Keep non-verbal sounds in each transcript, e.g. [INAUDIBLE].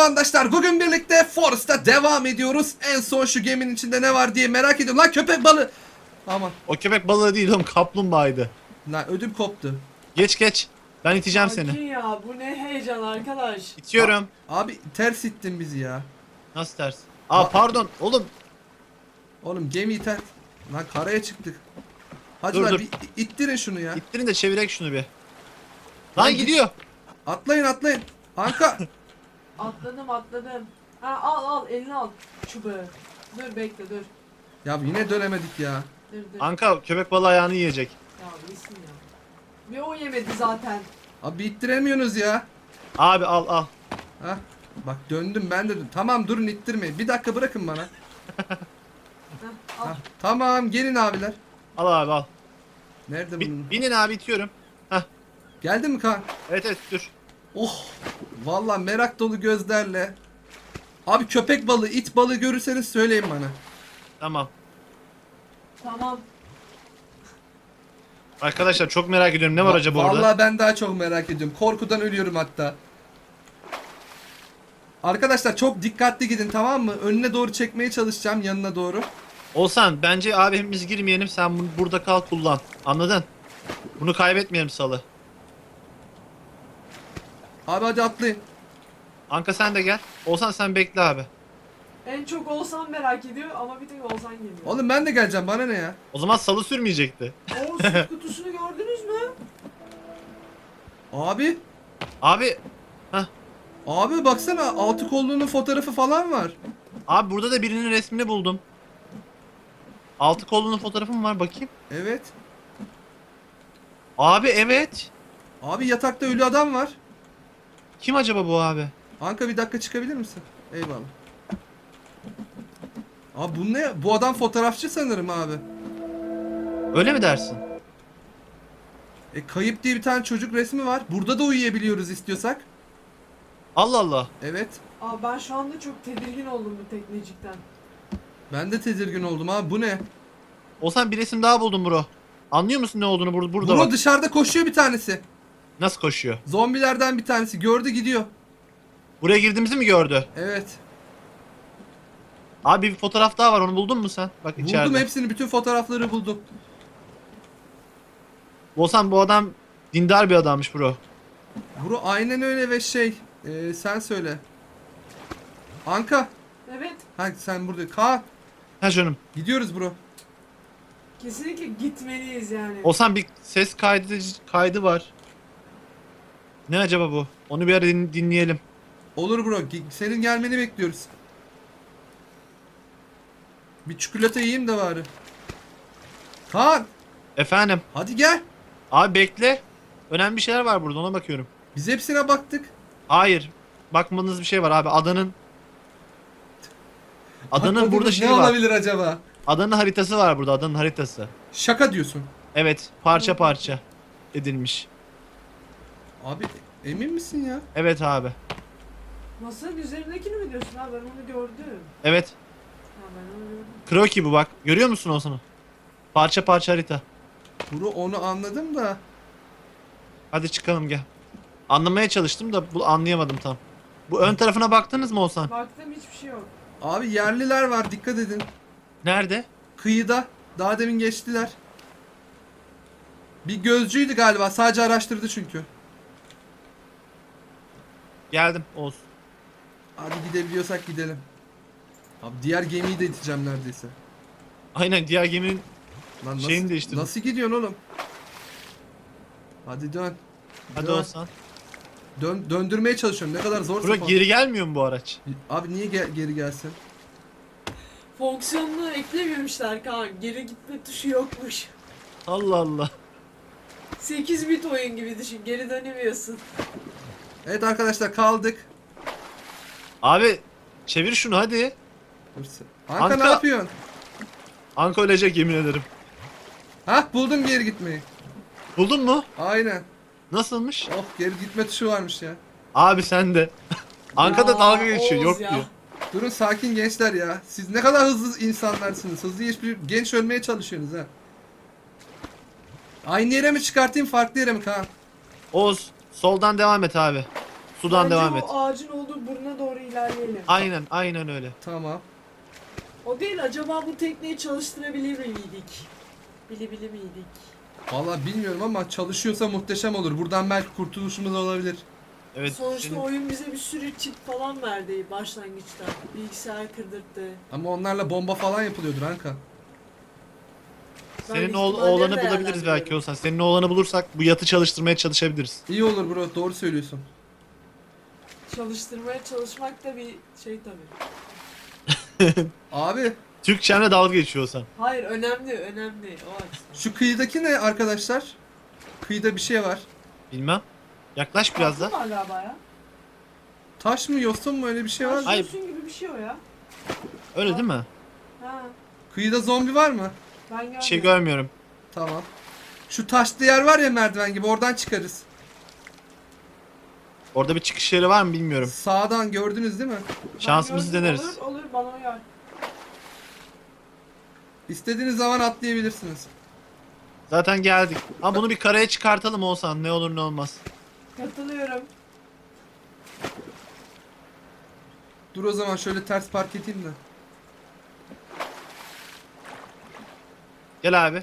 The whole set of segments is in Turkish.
Merhaba arkadaşlar. Bugün birlikte Forest'a devam ediyoruz. En son şu geminin içinde ne var diye merak ediyorum. Lan köpek balığı. Aman. O köpek balığı değil oğlum kaplumbağaydı. Lan ödüm koptu. Geç geç. Ben iteceğim Sakin seni. ya bu ne heyecan arkadaş. İtiyorum. Abi ters ittin bizi ya. Nasıl ters? Aa Bak- pardon oğlum. Oğlum gemiyi ters. Lan karaya çıktık. Hadi Dur, lan dur. bir ittirin şunu ya. İttirin de çevirek şunu bir. Lan Lan git. gidiyor. Atlayın atlayın. Anka. [LAUGHS] Atladım atladım. Ha al al elini al çubuğu. Dur bekle dur. ya yine dönemedik ya. Dur dur. Anka köpek balığı ayağını yiyecek. ya iyisin ya. Bir o yemedi zaten. Abi ittiremiyorsunuz ya. Abi al al. Hah. Bak döndüm ben de döndüm. Tamam durun ittirmeyin. Bir dakika bırakın bana. [LAUGHS] Heh, al. Tamam gelin abiler. Al abi al. Nerede Bi- bunun? binin abi itiyorum. Geldi mi kan? Evet evet dur. Oh. Vallahi merak dolu gözlerle. Abi köpek balığı, it balığı görürseniz söyleyin bana. Tamam. Tamam. Arkadaşlar çok merak ediyorum ne var Va- acaba orada? Vallahi ben daha çok merak ediyorum. Korkudan ölüyorum hatta. Arkadaşlar çok dikkatli gidin tamam mı? Önüne doğru çekmeye çalışacağım yanına doğru. Olsan bence abi hepimiz girmeyelim sen bunu burada kal kullan. Anladın? Bunu kaybetmeyelim salı. Abi hadi atlayın. Anka sen de gel. Olsan sen bekle abi. En çok olsan merak ediyor ama bir tek olsan geliyor. Oğlum ben de geleceğim bana ne ya? O zaman salı sürmeyecekti. O süt [LAUGHS] kutusunu gördünüz mü? Abi. Abi Abi baksana altı kolluğunun fotoğrafı falan var. Abi burada da birinin resmini buldum. Altı kolunun fotoğrafı mı var bakayım. Evet. Abi evet. Abi yatakta ölü adam var. Kim acaba bu abi? Anka bir dakika çıkabilir misin? Eyvallah. Abi bu ne? Bu adam fotoğrafçı sanırım abi. Öyle mi dersin? E kayıp diye bir tane çocuk resmi var. Burada da uyuyabiliyoruz istiyorsak. Allah Allah. Evet. Aa ben şu anda çok tedirgin oldum bu teknecikten. Ben de tedirgin oldum abi. Bu ne? Olsan bir resim daha buldum bro. Anlıyor musun ne olduğunu burada burada Bro bak. dışarıda koşuyor bir tanesi. Nasıl koşuyor? Zombilerden bir tanesi. Gördü gidiyor. Buraya girdiğimizi mi gördü? Evet. Abi bir fotoğraf daha var onu buldun mu sen? Bak Buldum içeride. hepsini. Bütün fotoğrafları buldum. Olsan bu adam dindar bir adammış bro. Bro aynen öyle ve şey. e, sen söyle. Anka. Evet Ha sen burada. Kaan. Ha canım. Gidiyoruz bro. kesinlikle gitmeliyiz yani. Olsan bir ses kaydı kaydı var. Ne acaba bu? Onu bir ara din- dinleyelim. Olur bro. Ge- Senin gelmeni bekliyoruz. Bir çikolata yiyeyim de bari. Kaan. Efendim. Hadi gel. Abi bekle. Önemli şeyler var burada ona bakıyorum. Biz hepsine baktık. Hayır. Bakmadığınız bir şey var abi. Adanın Adanın Bakmadığımız burada ne şeyi var. olabilir acaba? Adanın haritası var burada. Adanın haritası. Şaka diyorsun. Evet. Parça parça edilmiş. Abi emin misin ya? Evet abi. Masanın üzerindekini mi diyorsun ha ben onu gördüm. Evet. Ha ben onu gördüm. Kroki bu bak. Görüyor musun o sana? Parça parça harita. Bro onu anladım da. Hadi çıkalım gel. Anlamaya çalıştım da bu anlayamadım tam. Bu ön tarafına baktınız mı Olsan? Baktım hiçbir şey yok. Abi yerliler var dikkat edin. Nerede? Kıyıda. Daha demin geçtiler. Bir gözcüydü galiba. Sadece araştırdı çünkü. Geldim. Olsun. Hadi gidebiliyorsak gidelim. Abi diğer gemiyi de iteceğim neredeyse. Aynen diğer geminin Lan nasıl, Şeyini değiştirdim. Nasıl gidiyorsun oğlum? Hadi dön. hadi Dön. Olsan. Dön, döndürmeye çalışıyorum. Ne kadar zor. Bura geri gelmiyor mu bu araç? Abi niye ge- geri gelsin? Fonksiyonunu eklememişler Kaan. Geri gitme tuşu yokmuş. Allah Allah. 8 bit oyun gibi düşün. Geri dönemiyorsun. Evet arkadaşlar kaldık. Abi çevir şunu hadi. Anka, Anka- ne yapıyorsun? Anka ölecek yemin ederim. Hah buldum geri gitmeyi. Buldun mu? Aynen. Nasılmış? Oh geri gitme tuşu varmış ya. Abi sen de. [LAUGHS] Anka da dalga geçiyor. Oğuz Yok ya. diyor. Durun sakin gençler ya. Siz ne kadar hızlı insanlarsınız. Hızlı hiçbir genç ölmeye çalışıyorsunuz ha. Aynı yere mi çıkartayım farklı yere mi Kaan? Oğuz soldan devam et abi. Sudan Bence devam o et. ağacın olduğu burnuna doğru ilerleyelim. Aynen aynen öyle. Tamam. O değil acaba bu tekneyi çalıştırabilir miydik? Bili bili miydik? Vallahi bilmiyorum ama çalışıyorsa muhteşem olur. Buradan belki kurtuluşumuz olabilir. Evet. Sonuçta senin- oyun bize bir sürü çip falan verdi başlangıçta. Bilgisayar kırdırttı. Ama onlarla bomba falan yapılıyordur Anka. Senin ihtimalleri oğlanı bulabiliriz belki değerlendiriyorum. olsan. Senin oğlanı bulursak bu yatı çalıştırmaya çalışabiliriz. İyi olur bro doğru söylüyorsun. Çalıştırmaya çalışmak da bir şey tabii. [LAUGHS] Abi Türkçemle dalga geçiyorsan. Hayır önemli önemli o açıdan. şu kıyıdaki ne arkadaşlar? Kıyıda bir şey var. Bilmem. Yaklaş biraz da. var galiba ya. Taş mı yosun mu öyle bir şey var mı? Hayır. Taş gibi bir şey o ya. Öyle değil mi? Ha Kıyıda zombi var mı? Ben görmedim. Bir şey görmüyorum. Tamam. Şu taşlı yer var ya merdiven gibi oradan çıkarız. Orada bir çıkış yeri var mı bilmiyorum. Sağdan gördünüz değil mi? Şansımızı gördüm, deneriz. Olur olur bana uyar. İstediğiniz zaman atlayabilirsiniz. Zaten geldik. Ha bunu bir karaya çıkartalım olsan ne olur ne olmaz. Katılıyorum. Dur o zaman şöyle ters park edeyim de. Gel abi.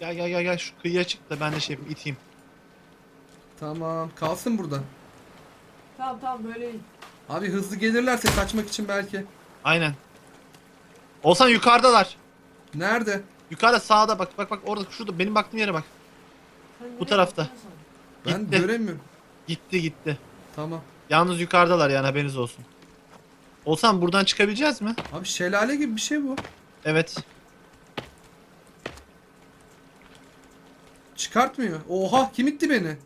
Gel gel gel gel şu kıyıya çık da ben de şey yapayım iteyim. Tamam kalsın burada. Tamam tamam böyle iyi. Abi hızlı gelirlerse kaçmak için belki. Aynen. Olsan yukarıdalar. Nerede? Yukarıda sağda bak bak bak orada şurada benim baktığım yere bak. Sen Bu nereye tarafta. bakıyorsun? Ben Gitti. göremiyorum. Gitti gitti. Tamam. Yalnız yukarıdalar yani haberiniz olsun. Olsan buradan çıkabileceğiz mi? Abi şelale gibi bir şey bu. Evet. Çıkartmıyor. Oha kim itti beni?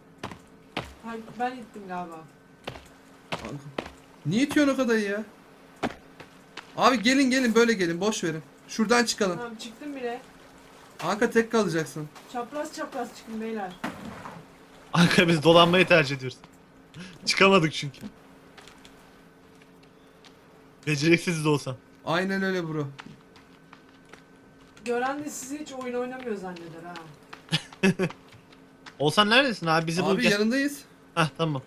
Ha, ben gittim galiba. Niye itiyorsun o kadar ya? Abi gelin gelin böyle gelin boş verin. Şuradan çıkalım. Tamam çıktım bile. Anka tek kalacaksın. Çapraz çapraz çıkın beyler. Ankara biz dolanmayı tercih ediyoruz. Çıkamadık çünkü. Beceriksiz de olsan. Aynen öyle bro. Gören de sizi hiç oyun oynamıyor zanneder ha. [LAUGHS] Olsan neredesin abi? Bizi bul Abi gel. yanındayız. Heh tamam.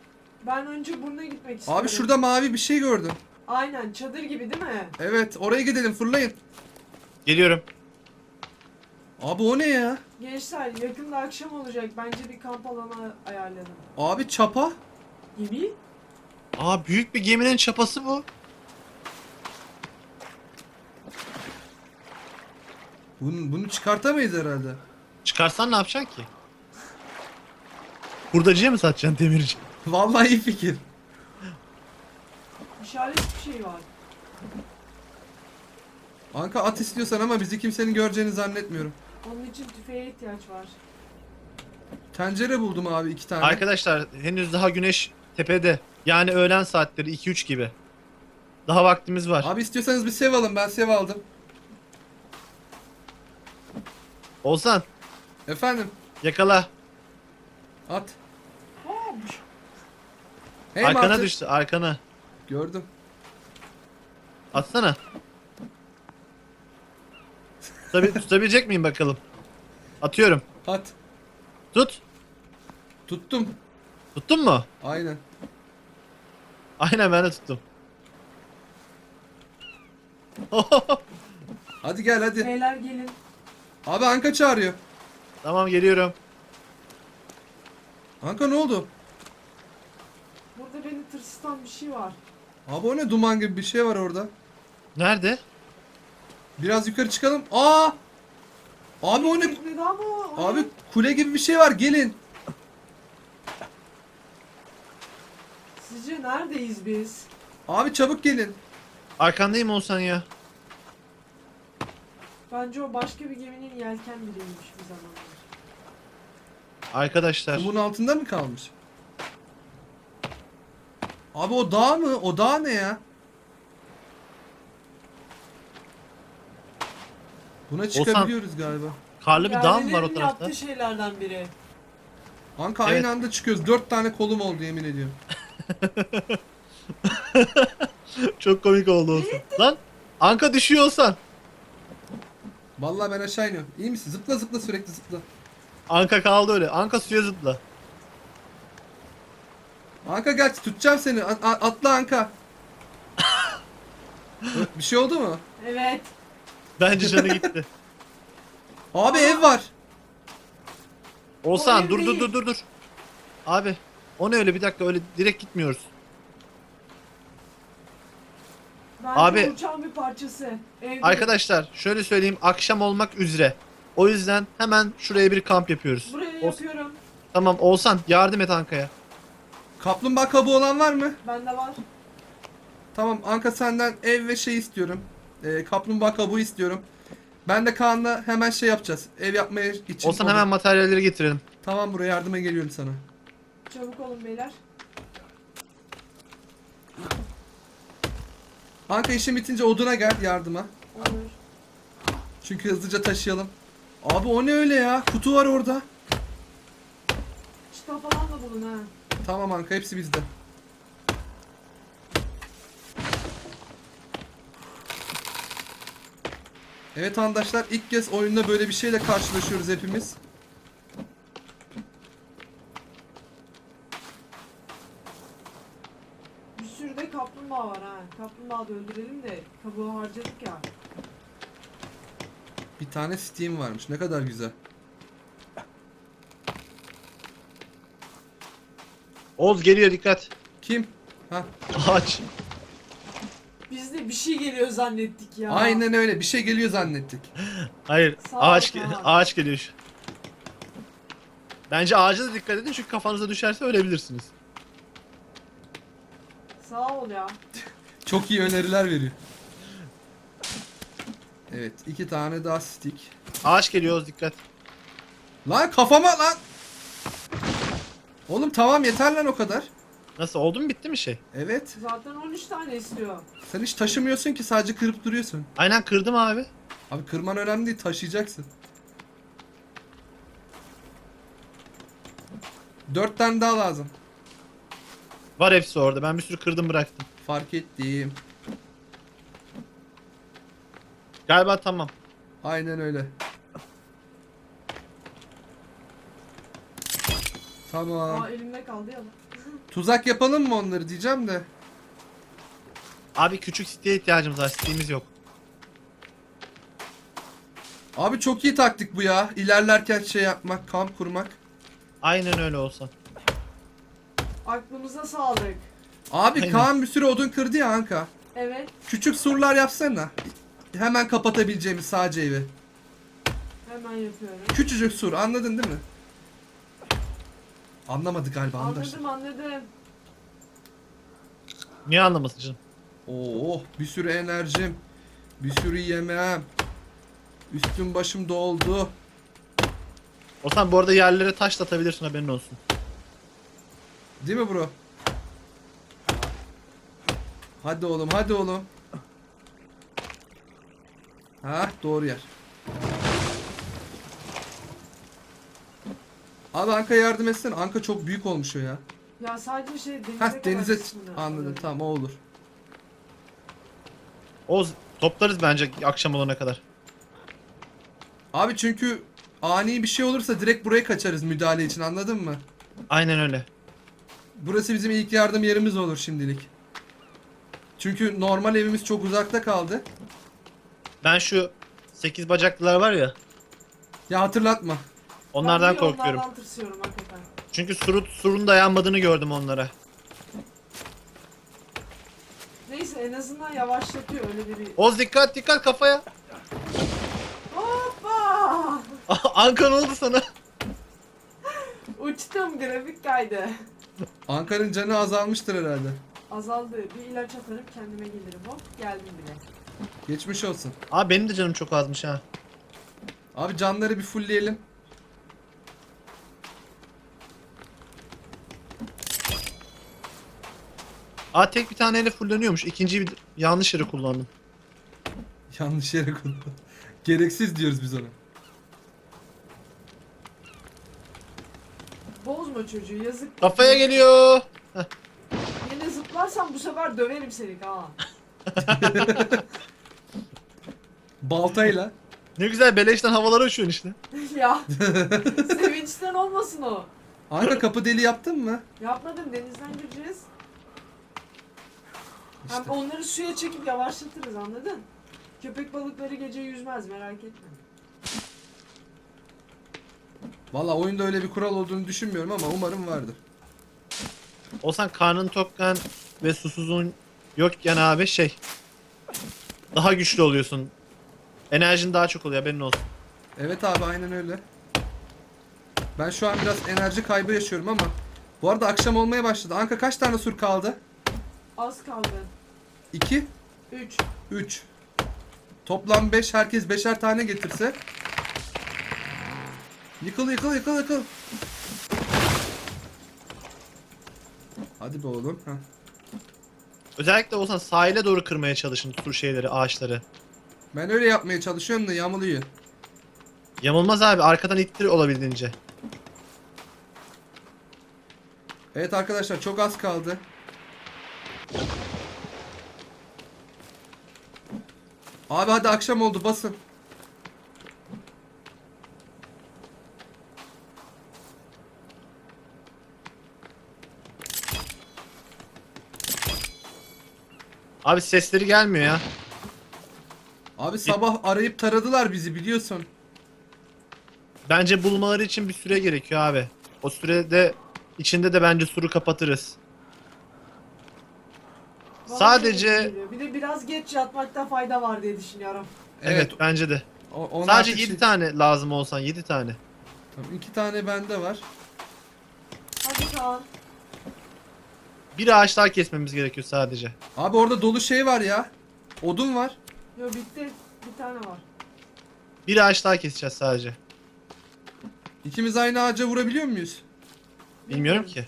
Ben önce burnuna gitmek istiyorum. Abi şurada mavi bir şey gördüm. Aynen çadır gibi değil mi? Evet oraya gidelim fırlayın. Geliyorum. Abi o ne ya? Gençler yakında akşam olacak. Bence bir kamp alanı ayarlayalım. Abi çapa. Gemi? Aa büyük bir geminin çapası bu. Bunu, bunu çıkartamayız herhalde. Çıkarsan ne yapacaksın ki? Hurdacıya mı satacaksın demirci? [LAUGHS] Vallahi iyi fikir. İşaret bir şey var. Anka at istiyorsan ama bizi kimsenin göreceğini zannetmiyorum. Onun için tüfeğe ihtiyaç var. Tencere buldum abi iki tane. Arkadaşlar henüz daha güneş tepede. Yani öğlen saatleri 2-3 gibi. Daha vaktimiz var. Abi istiyorsanız bir sev alın ben sev aldım. Olsan Efendim yakala. at. Hey arkana Martı. düştü arkana. Gördüm. Atsana. Tutabil [LAUGHS] tutabilecek miyim bakalım? Atıyorum. At. Tut. Tuttum. Tuttun mu? Aynen. Aynen ben de tuttum. [LAUGHS] Hadi gel hadi. Beyler gelin. Abi Anka çağırıyor. tamam geliyorum. Anka ne oldu? Burada beni tırsıtan bir şey var. Abi o ne duman gibi bir şey var orada. Nerede? Biraz yukarı çıkalım. Aa! Abi o ne? Teknede ama o Abi ne? kule gibi bir şey var gelin. Sizce neredeyiz biz? Abi çabuk gelin. Arkandayım olsan ya. Bence o başka bir geminin yelken biriymiş bir zamanlar. Arkadaşlar. Kumun altında mı kalmış? Abi o dağ mı? O dağ ne ya? Buna çıkabiliyoruz galiba. Karlı bir dağ mı var o Yerlilerin tarafta? yaptığı şeylerden biri. Anka Evet. aynı anda çıkıyoruz. Dört tane kolum oldu yemin ediyorum. [LAUGHS] Çok komik oldu olsan. Lan Anka düşüyor olsan. Vallahi ben aşağı iniyorum. İyi misin? Zıpla zıpla sürekli zıpla. Anka kaldı öyle. Anka suya zıpla. Anka gel tutacağım seni. A- a- atla Anka. [LAUGHS] bir şey oldu mu? Evet. Bence canı gitti. Abi ev var. Olsan ev dur dur dur dur dur. Abi o ne öyle bir dakika öyle direkt gitmiyoruz. Bence Abi- uçağın bir parçası. Evde. Arkadaşlar şöyle söyleyeyim akşam olmak üzere. O yüzden hemen şuraya bir kamp yapıyoruz. Burayı Ol- yapıyorum. Tamam Olsan yardım et Anka'ya. Kaplumbağa kabuğu olan var mı? Bende var. Tamam Anka senden ev ve şey istiyorum. Ee, kaplumbağa kabuğu istiyorum. Ben de Kaan'la hemen şey yapacağız. Ev yapmaya için. Olsan hemen materyalleri getirelim. Tamam buraya yardıma geliyorum sana. Çabuk olun beyler. Anka işin bitince oduna gel yardıma. Olur. Çünkü hızlıca taşıyalım. Abi o ne öyle ya? Kutu var orada. Çıta falan da bulun ha. Tamam Anka hepsi bizde. Evet arkadaşlar ilk kez oyunda böyle bir şeyle karşılaşıyoruz hepimiz. Bir sürü de kaplumbağa var ha. Kaplumbağa da öldürelim de kabuğu harcadık ya. Bir tane Steam varmış. Ne kadar güzel. Oğuz geliyor dikkat. Kim? Ha. Ağaç. Biz de bir şey geliyor zannettik ya. Aynen öyle. Bir şey geliyor zannettik. Hayır Sağ ol, ağaç sağ ol. ağaç geliyor. şu- Bence ağaca da dikkat edin çünkü kafanıza düşerse ölebilirsiniz. Sağ ol ya. Çok iyi öneriler veriyor. Evet. iki tane daha stick. Ağaç geliyor Oğuz dikkat. Lan kafama lan. Oğlum tamam yeter lan o kadar. Nasıl oldu mu bitti mi şey? Evet. Zaten 13 tane istiyor. Sen hiç taşımıyorsun ki sadece kırıp duruyorsun. Aynen kırdım abi. Abi kırman önemli değil taşıyacaksın. Dört tane daha lazım. Var hepsi orada. Ben bir sürü kırdım bıraktım. Fark ettiğim. Galiba tamam. Aynen öyle. Tamam. Aa elimde kaldı ya. [LAUGHS] Tuzak yapalım mı onları diyeceğim de. Abi küçük siteye ihtiyacımız var. Sitemiz yok. Abi çok iyi taktik bu ya. İlerlerken şey yapmak, kamp kurmak. Aynen öyle olsa. Aklımıza sağlık. Abi Aynen. Kaan bir sürü odun kırdı ya Anka. Evet. Küçük surlar yapsana. Hemen kapatabileceğimiz sadece evi. Hemen yapıyorum. Küçücük sur anladın değil mi? Anlamadı galiba arkadaşlar. Anladım anladım. Niye anlamasın canım? Oo bir sürü enerjim. Bir sürü yemeğim. Üstüm başım doldu. Olsan bu arada yerlere taş da atabilirsin haberin olsun. Değil mi bro? Hadi oğlum hadi oğlum. Ha doğru yer. Abi Anka yardım etsene. Anka çok büyük olmuş o ya. Ya sadece şey denize Heh kadar denize kısmını anladım alıyorum. tamam o olur. Oğuz toplarız bence akşam olana kadar. Abi çünkü ani bir şey olursa direkt buraya kaçarız müdahale için anladın mı? Aynen öyle. Burası bizim ilk yardım yerimiz olur şimdilik. Çünkü normal evimiz çok uzakta kaldı. Ben şu 8 bacaklılar var ya Ya hatırlatma. onlardan Ben bir korkuyorum. Onlardan tırsıyorum hakikaten. Çünkü surun, surun dayanmadığını gördüm onlara. Neyse en azından yavaşlatıyor öyle de bir. Oz dikkat dikkat kafaya. Hoppa! Anka ne oldu sana? Uçtum grafik kaydı. Ankara'nın canı azalmıştır herhalde. Azaldı. Bir ilaç atarım kendime gelirim. Hop geldim bile. Geçmiş olsun. Abi benim de canım çok azmış ha. Abi canları bir fullleyelim. Aa tek bir taneyle fullleniyormuş. İkinciyi bir yanlış yere kullandım. Yanlış yere kullandım. [LAUGHS] Gereksiz diyoruz biz ona. Bozma çocuğu yazık. Kafaya geliyor. Yine zıplarsan bu sefer döverim seni ha. [LAUGHS] Baltayla. Ne güzel beleşten havalara uçuyorsun işte. [LAUGHS] ya. [LAUGHS] Sevinçten olmasın o. Anka kapı deli yaptın mı? Yapmadım denizden gireceğiz. Hem İşte. onları suya çekip yavaşlatırız anladın? Köpek balıkları gece yüzmez merak etme. Valla oyunda öyle bir kural olduğunu düşünmüyorum ama umarım vardır. Olsan karnın tokken ve susuzun yokken abi şey. Daha güçlü oluyorsun. Enerjin daha çok oluyor haberin olsun. Evet abi aynen öyle. Ben şu an biraz enerji kaybı yaşıyorum ama bu arada akşam olmaya başladı. Anka kaç tane sur kaldı? Az kaldı. 2, 3. 3. Toplam 5. Herkes beşer tane getirse. Yıkıl yıkıl yıkıl yıkıl. Hadi be oğlum. Heh. Özellikle olsan sahile doğru kırmaya çalışın tur şeyleri, ağaçları. Ben öyle yapmaya çalışıyorum da yamuluyor. Yamulmaz abi arkadan ittir olabildiğince. Evet arkadaşlar çok az kaldı. Abi hadi akşam oldu basın. Abi sesleri gelmiyor ya. Abi sabah arayıp taradılar bizi biliyorsun. Bence bulmaları için bir süre gerekiyor abi. O sürede içinde de bence suru kapatırız. Bana Sadece- şey geliyor. Bir de biraz geç yatmakta fayda var diye düşünüyorum. Evet, bence de. o- onlar Sadece artık 7 şey- tane lazım olsan 7 tane. Tamam, iki tane bende var. Hadi Kaan. Bir ağaç daha kesmemiz gerekiyor sadece. Abi orada dolu şey var ya. Odun var. Yo bitti. Bir tane var. Bir ağaç daha keseceğiz sadece. İkimiz aynı ağaca vurabiliyor muyuz? Bilmiyorum ki.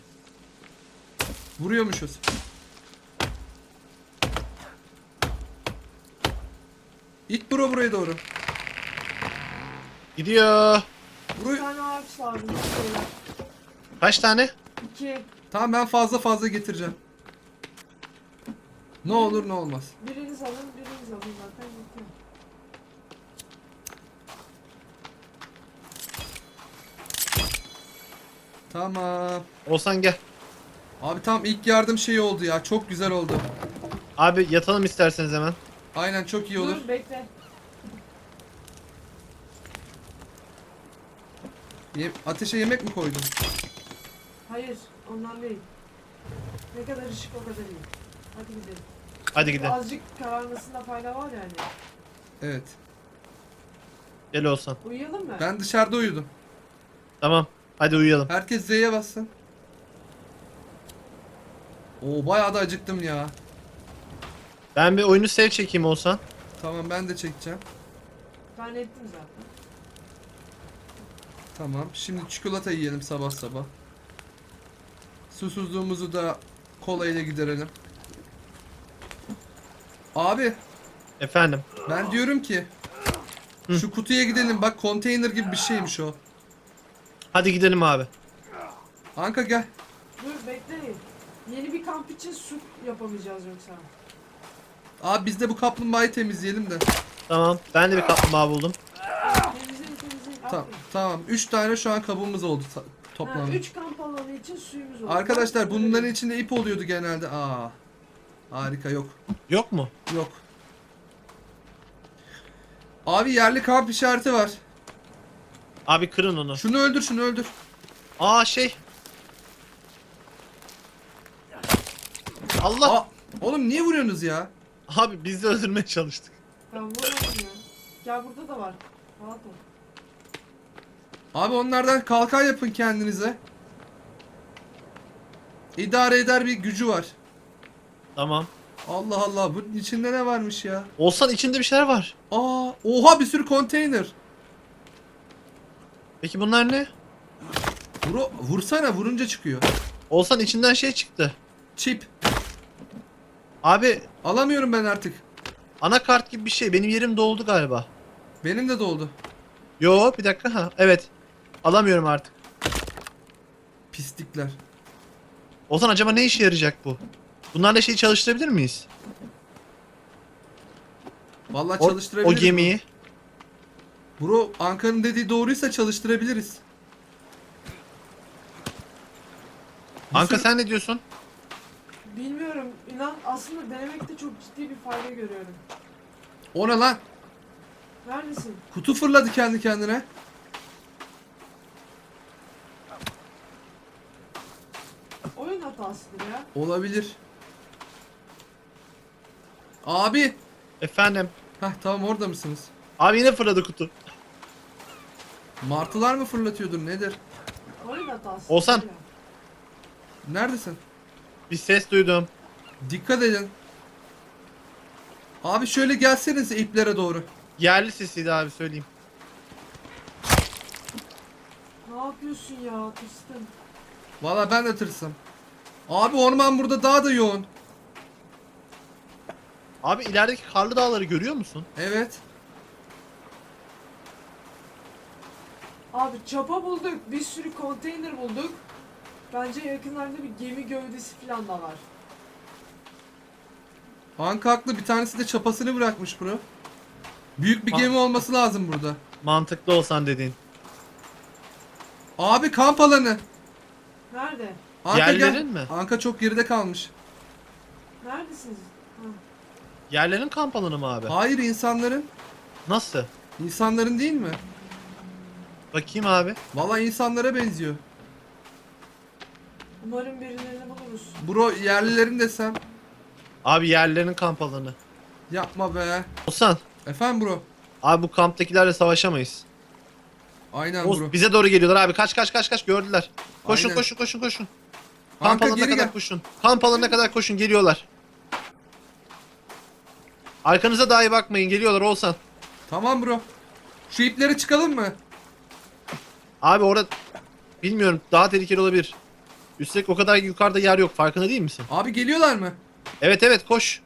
Vuruyormuşuz. İt bro buraya doğru. Gidiyor. Bir Buraya... tane ağaç lazım. Şöyle. Kaç tane? İki. Tamam ben fazla fazla getireceğim. Ne olur ne olmaz. Biriniz alın, biriniz alın zaten yetiyor. Tamam. Olsan gel. Abi tam ilk yardım şeyi oldu ya. Çok güzel oldu. Abi yatalım isterseniz hemen. Aynen çok iyi olur. Dur bekle. Ye- ateşe yemek mi koydun? Hayır, ondan değil. Ne kadar ışık o kadar iyi. Hadi gidelim. Hadi gidelim. Azıcık kararmasında fayda var yani. Evet. Gel olsan. Uyuyalım mı? Ben dışarıda uyudum. Tamam. Hadi uyuyalım. Herkes Z'ye bassın. Oo bayağı da acıktım ya. Ben bir oyunu sev çekeyim olsan. Tamam ben de çekeceğim. Ben ettim zaten. Tamam. Şimdi çikolata yiyelim sabah sabah. Susuzluğumuzu da kola ile giderelim. Abi Efendim. ben diyorum ki Hı. şu kutuya gidelim. Bak konteyner gibi bir şeymiş o. Hadi gidelim abi. Anka gel. Dur bekleyin. Yeni bir kamp için su yapamayacağız yoksa. Abi biz de bu kaplumbağayı temizleyelim de. Tamam. Ben de bir kaplumbağa buldum. Temizleyin temizleyin. Tamam. Tamam. 3 tane şu an kabuğumuz oldu ta- toplamda. üç kamp alanı için suyumuz oldu. Arkadaşlar bunların içinde ip oluyordu genelde. Aa. Harika yok. Yok mu? Yok. Abi yerli kamp işareti var. Abi kırın onu. Şunu öldür, şunu öldür. Aa şey. Allah. Aa, oğlum niye vuruyorsunuz ya? Abi biz de öldürmeye çalıştık. Ben vurmadım ya. Gel burada da var. Rahat ol. Abi onlardan kalkan yapın kendinize. İdare eder bir gücü var. Tamam. Allah Allah bunun içinde ne varmış ya? Olsan içinde bir şeyler var. Aa, oha bir sürü konteyner. Peki bunlar ne? Vuru, vursana vurunca çıkıyor. Olsan içinden şey çıktı. Çip. Abi Alamıyorum ben artık. anakart gibi bir şey. Benim yerim doldu galiba. Benim de doldu. Yo bir dakika ha. Evet. Alamıyorum artık. Pislikler. Olsan acaba ne işe yarayacak bu? Bunlarla şeyi çalıştırabilir miyiz? Vallahi O, o çalıştırabiliriz. gemiyi. Bro Anka'nın dediği doğruysa çalıştırabiliriz. Anka sen ne diyorsun? Bilmiyorum. İnan aslında denemekte çok ciddi bir fayda görüyorum. O ne lan? Neredesin? Kutu fırladı kendi kendine. Oyun hatasıdır ya. Olabilir. Abi. Efendim. Heh tamam orada mısınız? Abi yine fırladı kutu. Martılar mı fırlatıyordur nedir? Oyun hatası. Ya. Neredesin? Bir ses duydum. Dikkat edin. Abi şöyle gelsenize iplere doğru. Yerli sesiydi abi söyleyeyim. Ne yapıyorsun ya? Tırstım. Valla ben de tırsım. Abi orman burada daha da yoğun. Abi ilerideki karlı dağları görüyor musun? Evet. Abi çapa bulduk. Bir sürü konteyner bulduk. Bence yakınlarda bir gemi gövdesi falan da var. Anka haklı bir tanesi de çapasını bırakmış bro. Büyük bir Ha. gemi olması lazım burada. Mantıklı olsan dediğin. Abi kamp alanı. Nerede? Anka Yerlerin mi? Anka çok geride kalmış. Neredesiniz? Ha. Yerlerin kamp alanı mı abi? Hayır insanların. Nasıl? İnsanların değil mi? Bakayım abi. Valla insanlara benziyor. Umarım birilerini buluruz. Bro yerlilerin desem. Abi yerlerin kamp alanı. Yapma be. Olsan. Efendim bro. Abi bu kamptakilerle savaşamayız. Aynen Oğuz, bro. bize doğru geliyorlar abi. Kaç kaç kaç kaç gördüler. Koşun Aynen. koşun koşun koşun. Kamp Anka alanına geri kadar gel. koşun. Kamp alanına kadar koşun geliyorlar. Arkanıza dahi bakmayın geliyorlar Olsan. Tamam bro. Şu iplere çıkalım mı? Abi orada bilmiyorum daha tehlikeli olabilir. Üstelik o kadar yukarıda yer yok farkında değil misin? Abi geliyorlar mı? Evet evet koş.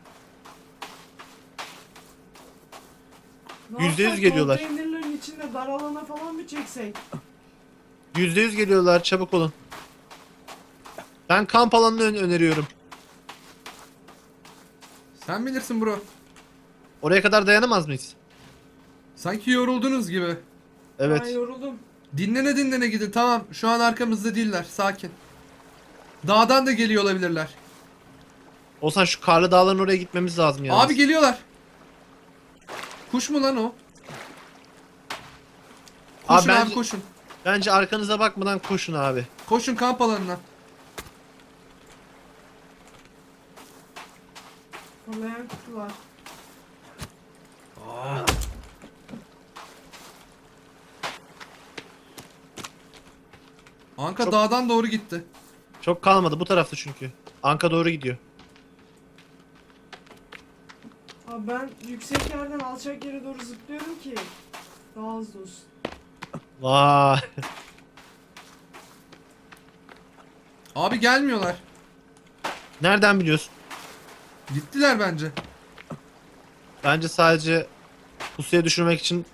Ne Yüzde yüz yapsak, geliyorlar. Konteynerlerin içinde dar alana falan mı çeksek? Yüzde yüz geliyorlar çabuk olun. Ben kamp alanını ön- öneriyorum. Sen bilirsin bro. Oraya kadar dayanamaz mıyız? Sanki yoruldunuz gibi. Evet. Ben yoruldum. Dinlene dinlene gidin tamam. Şu an arkamızda değiller. Sakin. Dağdan da geliyor olabilirler. Olsan şu karlı dağların oraya gitmemiz lazım ya. Abi geliyorlar. Kuş mu lan o? Abi Koşun abi, bence- koşun. Bence arkanıza bakmadan koşun abi. Koşun kamp alanına. Kutular. Anka Çok- dağdan doğru gitti. Çok kalmadı bu tarafta çünkü. Anka doğru gidiyor. Abi ben yüksek yerden alçak yere doğru zıplıyorum ki daha hızlı olsun. Vay. Abi gelmiyorlar. Nereden biliyorsun? Gittiler bence. Bence sadece pusuya düşürmek için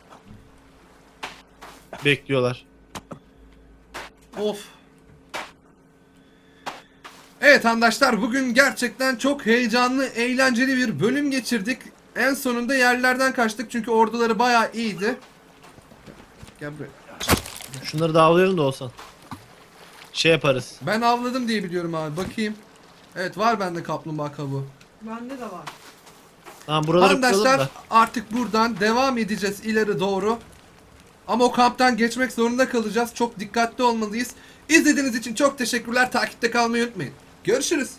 bekliyorlar. Of. Evet arkadaşlar bugün gerçekten çok heyecanlı, eğlenceli bir bölüm geçirdik. En sonunda yerlerden kaçtık çünkü orduları bayağı iyiydi. Gel buraya. Şunları da avlayalım da olsan. Şey yaparız. Ben avladım diye biliyorum abi. Bakayım. Evet var bende kaplumbağa kabuğu. Bende de var. Tamam buraları Arkadaşlar da. artık buradan devam edeceğiz ileri doğru. Ama o kamptan geçmek zorunda kalacağız. Çok dikkatli olmalıyız. İzlediğiniz için çok teşekkürler. Takipte kalmayı unutmayın. Görüşürüz.